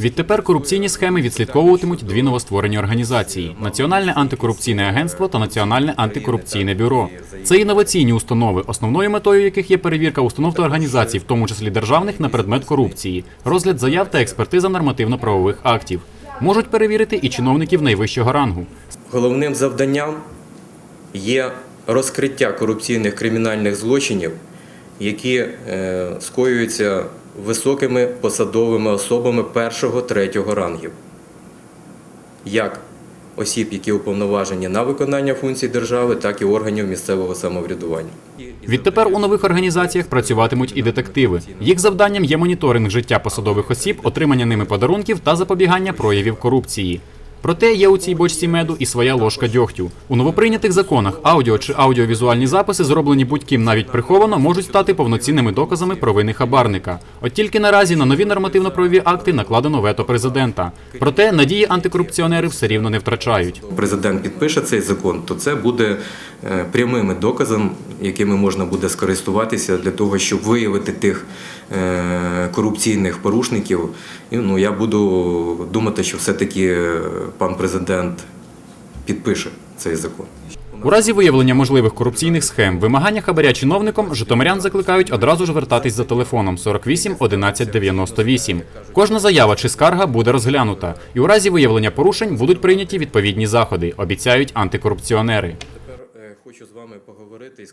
Відтепер корупційні схеми відслідковуватимуть дві новостворені організації: Національне антикорупційне агентство та Національне антикорупційне бюро. Це інноваційні установи, основною метою яких є перевірка установ та організацій, в тому числі державних, на предмет корупції, розгляд заяв та експертиза нормативно-правових актів. Можуть перевірити і чиновників найвищого рангу. Головним завданням є розкриття корупційних кримінальних злочинів, які е, скоюються високими посадовими особами першого третього рангів, як осіб, які уповноважені на виконання функцій держави, так і органів місцевого самоврядування. Відтепер у нових організаціях працюватимуть і детективи. Їх завданням є моніторинг життя посадових осіб, отримання ними подарунків та запобігання проявів корупції. Проте є у цій бочці меду і своя ложка дьогтю. У новоприйнятих законах аудіо чи аудіовізуальні записи, зроблені будь-ким навіть приховано, можуть стати повноцінними доказами провини хабарника. От тільки наразі на нові нормативно-правові акти накладено вето президента. Проте надії антикорупціонери все рівно не втрачають. Президент підпише цей закон, то це буде е, прямими доказом, якими можна буде скористуватися для того, щоб виявити тих е, корупційних порушників. Ну, я буду думати, що все-таки е, пан президент підпише цей закон. У разі виявлення можливих корупційних схем, вимагання хабаря чиновником, житомирян закликають одразу ж звертатись за телефоном 48 11 98. Кожна заява чи скарга буде розглянута, і у разі виявлення порушень будуть прийняті відповідні заходи, обіцяють антикорупціонери. Тепер е, хочу з вами поговорити і